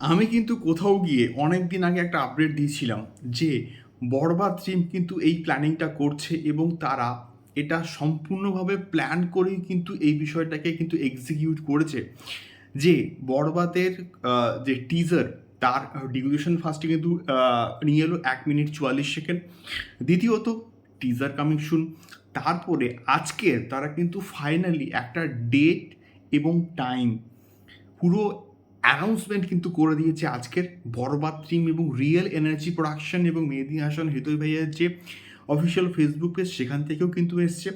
আমি কিন্তু কোথাও গিয়ে অনেক দিন আগে একটা আপডেট দিয়েছিলাম যে বরবাদ টিম কিন্তু এই প্ল্যানিংটা করছে এবং তারা এটা সম্পূর্ণভাবে প্ল্যান করেই কিন্তু এই বিষয়টাকে কিন্তু এক্সিকিউট করেছে। যে বরবাদের যে টিজার তার ডিউরেশন ফার্স্টে কিন্তু নিয়ে এলো এক মিনিট চুয়াল্লিশ সেকেন্ড দ্বিতীয়ত টিজার কামিং শুন তারপরে আজকে তারা কিন্তু ফাইনালি একটা ডেট এবং টাইম পুরো অ্যানাউন্সমেন্ট কিন্তু করে দিয়েছে আজকের বরবাদ এবং রিয়েল এনার্জি প্রোডাকশন এবং মেহেদি হাসান, হৃদয় ভাইয়ের যে অফিসিয়াল ফেসবুক পেজ সেখান থেকেও কিন্তু এসছে।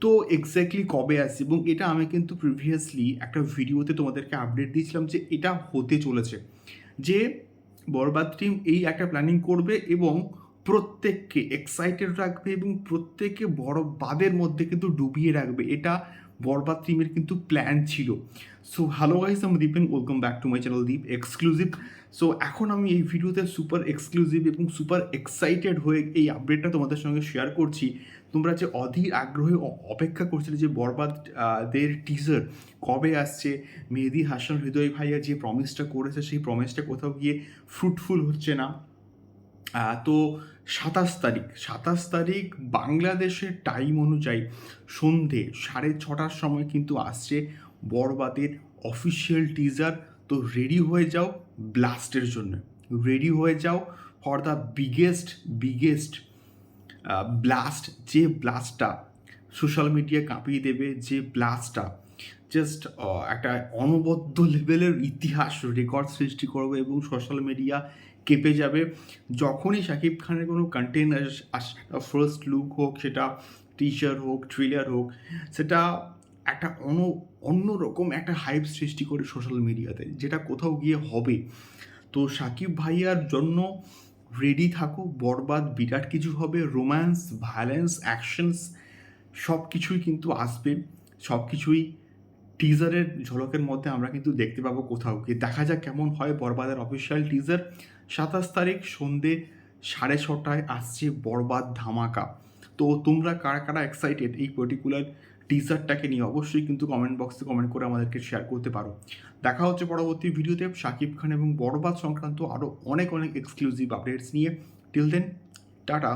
তো এক্স্যাক্টলি কবে আসছে? এবং এটা আমি কিন্তু প্রিভিয়াসলি একটা ভিডিওতে তোমাদেরকে আপডেট দিয়েছিলাম যে এটা হতে চলেছে। যে বরবাদ এই একটা প্ল্যানিং করবে এবং প্রত্যেককে এক্সাইটেড রাখবে এবং প্রত্যেককে বরবাদের মধ্যে কিন্তু ডুবিয়ে রাখবে। এটা বরবাদ টিমের কিন্তু প্ল্যান ছিল। সো হ্যালো গাইস আমি Dipen welcome back to my channel Deep exclusive so এখন আমি এই ভিডিওতে সুপার এক্সক্লুসিভ এবং সুপার এক্সাইটেড হয়ে এই আপডেটটা তোমাদের সঙ্গে শেয়ার করছি। তোমরা যে অধীর আগ্রহে অপেক্ষা করছিলে যে বরবাদ আহ, টিজার কবে আসছে মেহেদি হাসান হৃদয় ভাইয়া যে প্রমিসটা করেছে সেই প্রমিসটা কোথাও গিয়ে ফ্রুটফুল হচ্ছে না। তো সাতাশ তারিখ সাতাশ তারিখ বাংলাদেশের টাইম অনুযায়ী সন্ধে সাড়ে ছটার সময় কিন্তু আসছে বরবাদের অফিসিয়াল টিজার তো রেডি হয়ে যাও ব্লাস্টের জন্য। রেডি হয়ে যাও for the biggest biggest blast যে ব্লাস্টটা সোশ্যাল মিডিয়া কাঁপিয়ে দেবে, যে ব্লাস্টটা জাস্ট একটা অনবদ্য লেভেলের ইতিহাস রেকর্ড সৃষ্টি করবে এবং সোশ্যাল মিডিয়া কেঁপে যাবে। যখনই শাকিব খানের কোনো কন্টেন্ট আস ফার্স্ট লুক হোক, সেটা টিচার হোক ট্রিলার হোক, সেটা একটা অন্য অন্যরকম একটা হাইপ সৃষ্টি করে সোশ্যাল মিডিয়াতে যেটা কোথাও গিয়ে হবে। তো সাকিব ভাইয়ার জন্য রেডি থাকো বরবাদ, বিরাট কিছু হবে রোম্যান্স ভায়োলেন্স অ্যাকশনস সব কিছুই কিন্তু আসবে। সব কিছুই টিজারের ঝলকের মধ্যে আমরা কিন্তু দেখতে পাবো কোথাও গিয়ে। দেখা যাক কেমন হয় বরবাদের অফিসিয়াল টিজার সাতাশ তারিখ সন্ধে সাড়ে ছটায় আসছে বরবাদ ধামাকা। তো তোমরা কারা কারা এক্সাইটেড এই পার্টিকুলার টিজারটাকে নিয়ে অবশ্যই কিন্তু কমেন্ট বক্সে কমেন্ট করে আমাদেরকে শেয়ার করতে পারো। দেখা হচ্ছে পরবর্তী ভিডিওতে। শাকিব খান এবং বরবাদ সংক্রান্ত আরও অনেক অনেক এক্সক্লুসিভ আপডেটস নিয়ে। Till then tata.